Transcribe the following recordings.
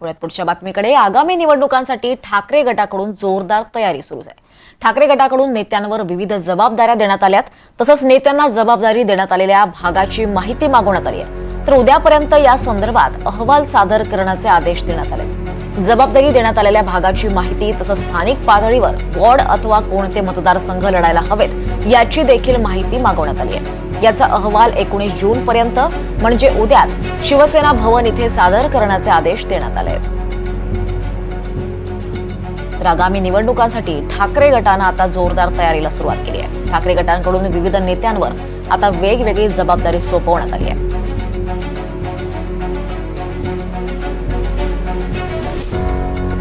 पुण्यात पुढच्या बातमीकडे. आगामी निवडणुकांसाठी ठाकरे गटाकडून जोरदार तयारी सुरू आहे ठाकरे गटाकडून नेत्यांवर विविध जबाबदाऱ्या देण्यात आल्यात. तसंच नेत्यांना जबाबदारी देण्यात आलेल्या भागाची माहिती मागवण्यात आली आहे. तर उद्यापर्यंत या संदर्भात अहवाल सादर करण्याचे आदेश देण्यात आले जबाबदारी देण्यात आलेल्या भागाची माहिती तसंच स्थानिक पातळीवर वॉर्ड अथवा कोणते मतदारसंघ लढायला हवेत याची देखील माहिती मागवण्यात आली आहे. याचा अहवाल एकोणीस जून पर्यंत म्हणजे उद्याच शिवसेना भवन इथे सादर करण्याचे आदेश देण्यात आले आहेत. आगामी निवडणुकांसाठी ठाकरे गटानं आता जोरदार तयारीला सुरुवात केली आहे. ठाकरे गटांकडून विविध नेत्यांवर आता वेगवेगळी जबाबदारी सोपवण्यात आली आहे.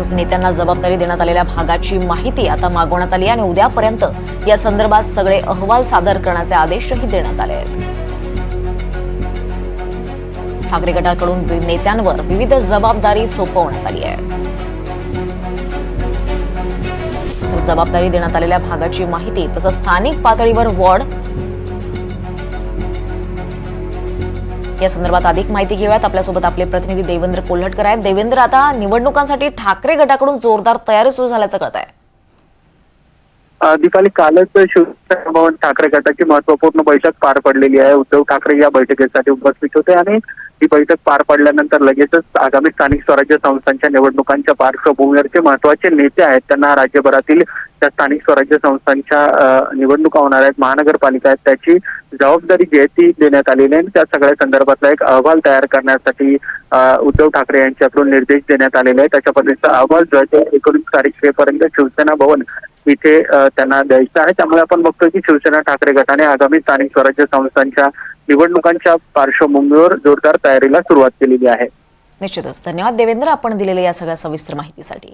तसंच नेत्यांना जबाबदारी देण्यात आलेल्या भागाची माहिती आता मागवण्यात आली आहे आणि उद्यापर्यंत या संदर्भात सगळे अहवाल सादर करण्याचे आदेशही देण्यात आले आहेत. ठाकरे गटाकडून नेत्यांवर विविध जबाबदारी सोपवण्यात आली आहे. जबाबदारी देण्यात आलेल्या भागाची माहिती तसंच स्थानिक पातळीवर वॉर्ड या संदर्भात अधिक माहिती घेऊयात. आपल्यासोबत आपले प्रतिनिधी देवेंद्र कोल्हटकर आहेत. देवेंद्र आता निवडणुकांसाठी ठाकरे गटाकडून जोरदार तयारी सुरू झाल्याचं कळत आहे अ, दीपाली कालच शिवसेना ठाकरे गटाची महत्त्वपूर्ण बैठक पार पडलेली आहे. उद्धव ठाकरे या बैठकीसाठी उपस्थित होते आणि ही बैठक पार पडल्यानंतर लगेचच आगामी स्थानिक स्वराज्य संस्थांच्या निवडणुकांच्या पार्श्वभूमीवर जे महत्त्वाचे नेते आहेत. त्यांना राज्यभरातील त्या स्थानिक स्वराज्य संस्थांच्या निवडणुका होणार आहेत महानगरपालिका आहेत त्याची जबाबदारी जी आहे ती देण्यात आलेली आहे. आणि त्या सगळ्या संदर्भातला एक अहवाल तयार करण्यासाठी उद्धव ठाकरे यांच्याकडून निर्देश देण्यात आलेले आहेत. त्याच्या पद्धतीचा अहवाल जो आहे ते एकोणीस तारीखेपर्यंत शिवसेना भवन इथे त्यांना द्यायचं आहे. त्यामुळे आपण बघतोय की शिवसेना ठाकरे गटाने आगामी स्थानिक स्वराज्य संस्थांच्या निवडणुकांच्या पार्श्वभूमीवर जोरदार तयारीला सुरुवात केलेली आहे. निश्चितच. धन्यवाद देवेंद्र. आपण दिलेल्या या सगळ्या सविस्तर माहितीसाठी.